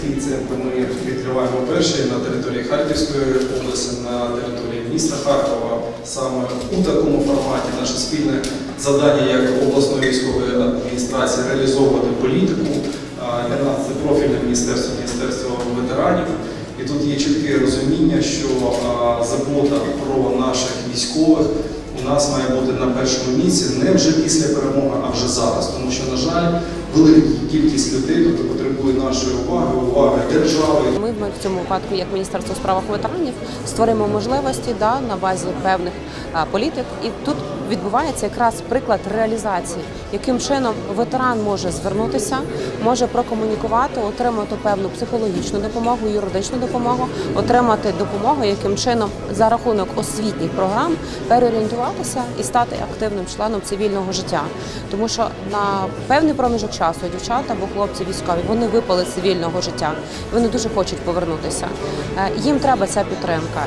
такий центр ми відкриваємо перший на території Харківської області, на території міста Харкова. Саме у такому форматі наше спільне завдання як обласної військової адміністрації реалізовувати політику. Для нас це профільне міністерство, міністерство ветеранів. І тут є чітке розуміння, що забота про наших військових у нас має бути на першому місці не вже після перемоги, а вже зараз. Тому що, на жаль, велика кількість людей тобто, потребує нашої уваги, уваги держави. Ми в цьому випадку, як Міністерство справах ветеранів, створимо можливості да, на базі певних політик. І тут відбувається якраз приклад реалізації, яким чином ветеран може звернутися, може прокомунікувати, отримати певну психологічну допомогу, юридичну допомогу, отримати допомогу, яким чином за рахунок освітніх програм переорієнтуватися і стати активним членом цивільного життя. Тому що на певний проміжок часу дівчата або хлопці військові вони випали з цивільного життя. Вони дуже хочуть повернутися. Е, Їм треба ця підтримка.